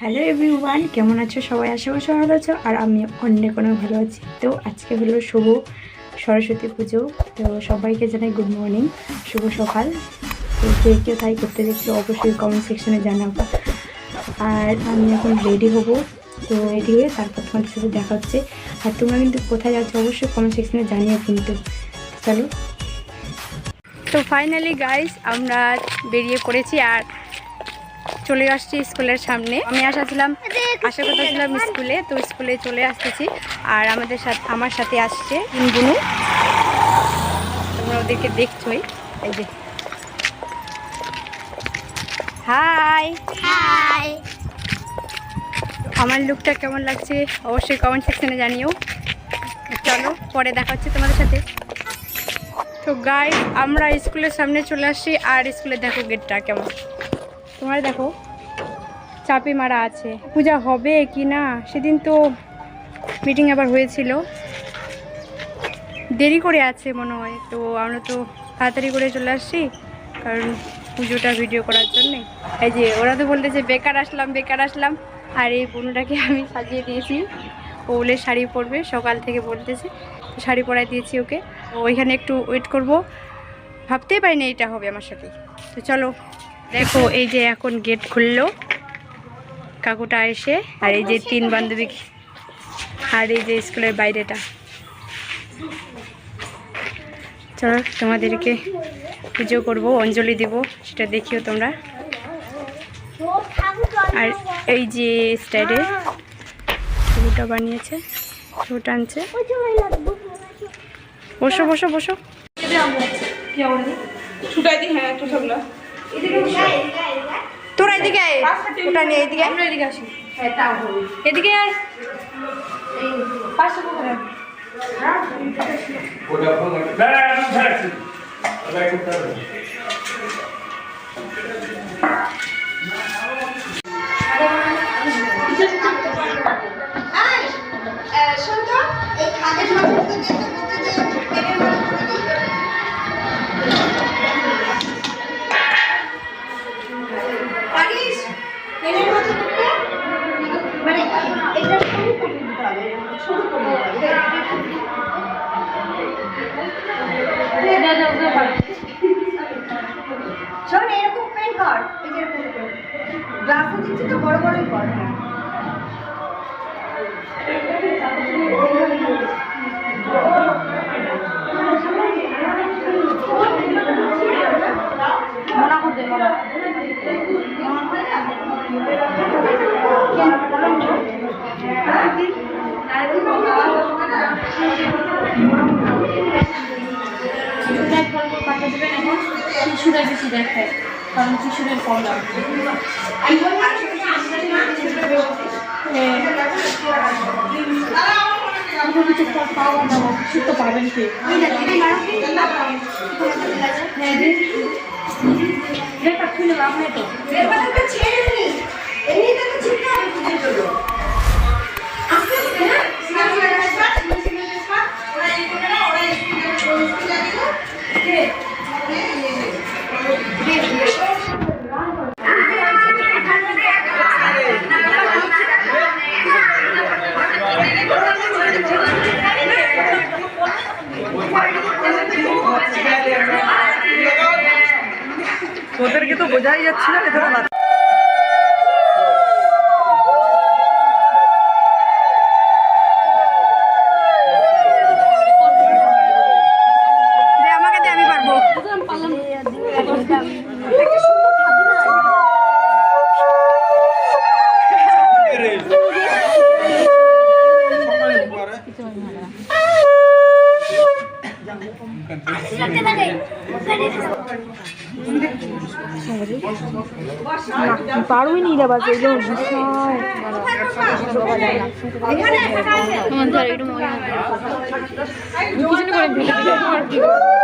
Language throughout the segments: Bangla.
হ্যালো এভরিওয়ান কেমন আছো? সবাই আশা করি ভালো আছো, আর আমি অনেক অনেক ভালো আছি। তো আজকে হলো শুভ সরস্বতী পুজো। তো সবাইকে জানাই গুড মর্নিং শুভ সকাল। তো কে কে তাই করতে দেখলে অবশ্যই কমেন্ট সেকশনে জানাব। আর আমি এখন রেডি হব, তো রেডি হয়ে তারপর তোমার সাথে দেখা হচ্ছে। আর তোমরা কিন্তু কোথায় যাচ্ছ অবশ্যই কমেন্ট সেকশনে জানিও কিন্তু। চলো। তো ফাইনালি গাইস আমরা বেরিয়ে পড়েছি আর চলে আসছি স্কুলের সামনে। আমি আসা ছিলাম আসার কথা ছিলাম স্কুলে তো স্কুলে চলে আসতেছি। আর আমাদের সাথে আমার সাথে আসছে ইনগুনু। তোমরা ওদেরকে দেখছোই। এই যে। হাই! হাই! আমার লুকটা কেমন লাগছে? অবশ্যই কমেন্ট সেকশনে জানিও। চলো পরে দেখা হচ্ছে তোমাদের সাথে। তো গাই আমরা স্কুলের সামনে চলে আসছি আর স্কুলে দেখো গেটটা কেমন। তোমার দেখো, চাপি মারা আছে। পূজা হবে কি না, সেদিন তো মিটিং আবার হয়েছিল। দেরি করে আছে মনে হয়, তো আমরা তো তাড়াতাড়ি করে চলে আসছি, কারণ পুজোটা ভিডিও করার জন্যে। এই যে, ওরা তো বলতেছে, বেকার আসলাম বেকার আসলাম। আর এই বোনটাকে আমি সাজিয়ে দিয়েছি। ও বলে শাড়ি পরবে, সকাল থেকে বলতেছে, শাড়ি পরাই দিয়েছি ওকে। ওইখানে একটু ওয়েট করব। ভাবতেই পারি না এটা হবে আমার সাথে। তো চলো দেখো, এই যে এখন গেট খুললো। কাকুটা এসে, আর এই যে তিন বান্ধবী আর এই যে স্কুলের বাইরেটা। চলো, তোমাদেরকে পুজো করব, অঞ্জলি দিব, সেটা দেখিও তোমরা। আর এই যে স্টাইলে ছবিটা বানিয়েছে ছবিটা আনছে। বসো বসো বসো। ছুটাই হ্যাঁ একটু তোরা এদিকে আয় ওটা নিয়ে এদিকে। আমরা এদিকে আসি এদিকে আয় পাঁচশো কোথায় ওটা ফোন না শোন এরকম পেন কর এই যে এরকম পেন দিচ্ছি তো বড় বড়ই কর। মনা করতে মনা শিশুরা বেশি দেখে কারণ শিশুদের কম দাম কিছু পাওয়া যাব কিছু তো পাবেন কি হ্যাঁ খুলে লাভ নেই তো ওদেরকে তো বোঝাই যাচ্ছে না এটা দে আমাকে দে আমি পারব পারুই নি রে বাজে যে বিষয় তোমার ধর একটু মনে কিছু করে ভিডিও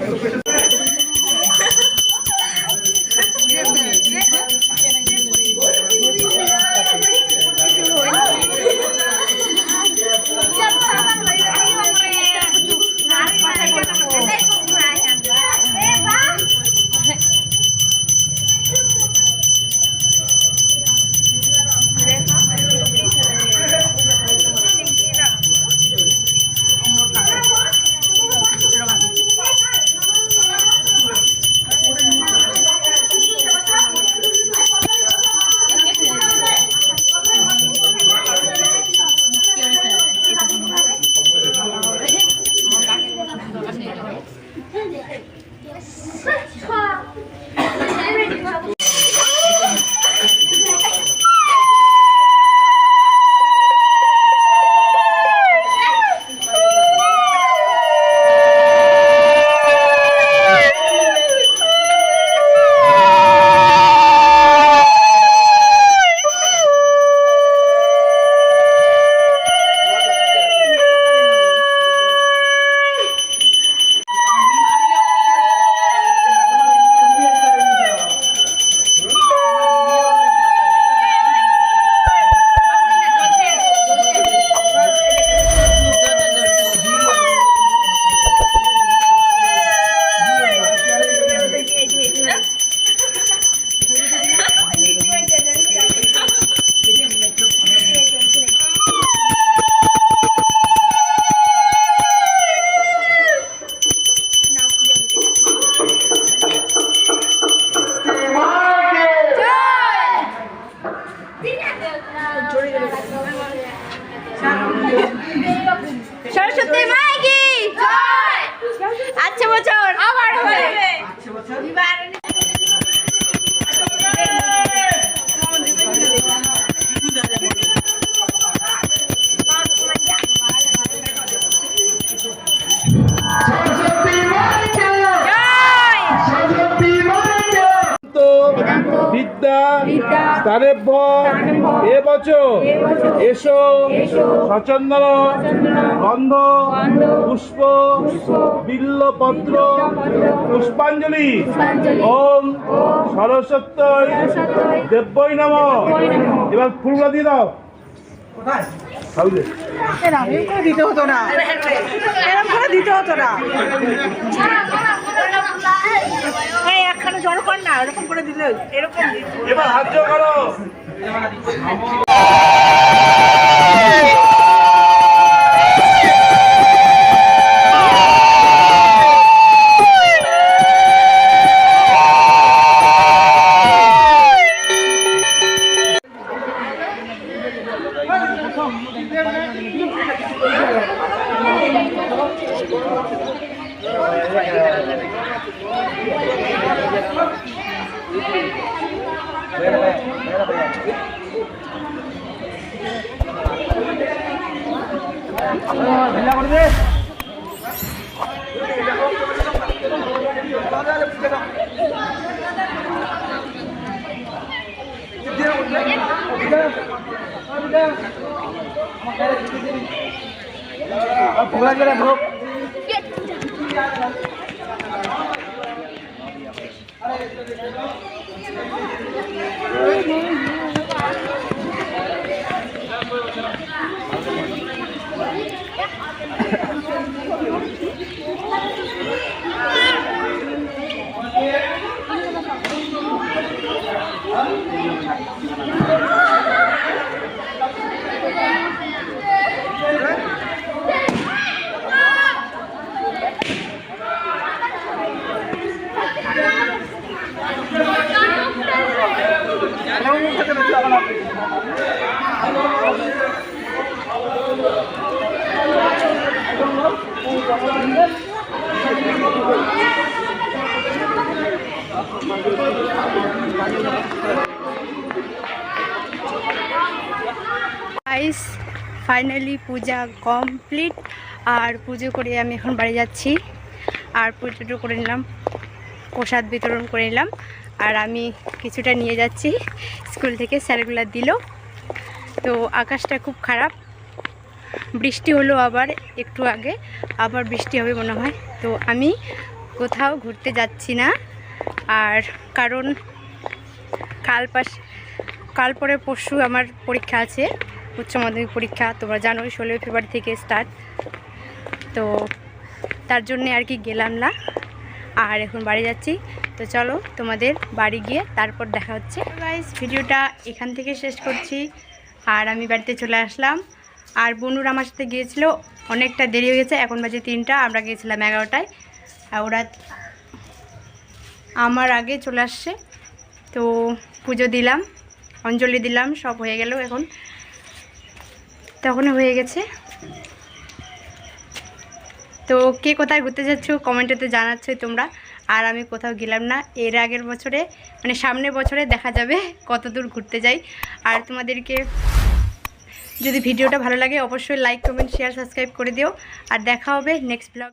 সরস্বতী বিদ্যা স্থানেভ্য এবছর এসো সচন্দন গন্ধ পুষ্প বিল্লপত্র পুষ্পাঞ্জলি ওম সরস্বতী দেব্যই নম এবার ফুলগুলো দিয়ে দাও দিতে হতো না এরকম করে দিতে হতো না একখানে জড়ো কর না এরকম করে দিলে এরকম এবার হাত জোড় করো। ভোগা করে ভোগ গাইস ফাইনালি পূজা কমপ্লিট আর পুজো করে আমি এখন বাড়ি যাচ্ছি। আর পুজোটা করে নিলাম, প্রসাদ বিতরণ করে নিলাম। আর আমি কিছুটা নিয়ে যাচ্ছি। স্কুল থেকে স্যারগুলো দিল। তো আকাশটা খুব খারাপ। বৃষ্টি হলো আবার একটু আগে, আবার বৃষ্টি হবে মনে হয়। তো আমি কোথাও ঘুরতে যাচ্ছি না। আর কারণ কাল পাশ কাল পরে পরশু আমার পরীক্ষা আছে। উচ্চ মাধ্যমিক পরীক্ষা তোমরা জানো ষোলোই ফেব্রুয়ারি থেকে স্টার্ট তো তার জন্যে আর কি গেলাম না। আর এখন বাড়ি যাচ্ছি। তো চলো তোমাদের বাড়ি গিয়ে তারপর দেখা হচ্ছে। গাইস ভিডিওটা এখান থেকে শেষ করছি। আর আমি বাড়িতে চলে আসলাম। আর বনুর আমার সাথে গিয়েছিল, অনেকটা দেরি হয়ে গেছে, এখন বাজে তিনটা, আমরা গিয়েছিলাম এগারোটায়। আর ওরা আমার আগে চলে আসছে। তো পুজো দিলাম, অঞ্জলি দিলাম, সব হয়ে গেল এখন। তখন হয়ে গেছে। তো কে কোথায় ঘুরতে যাচ্ছ কমেন্টেতে জানাচ্ছই তোমরা। আর আমি কোথাও গেলাম না, এর আগের বছরে মানে সামনের বছরে দেখা যাবে কত দূর ঘুরতে যাই। আর তোমাদেরকে যদি ভিডিওটা ভালো লাগে, অবশ্যই লাইক কমেন্ট শেয়ার সাবস্ক্রাইব করে দিও। আর দেখা হবে নেক্সট ব্লগ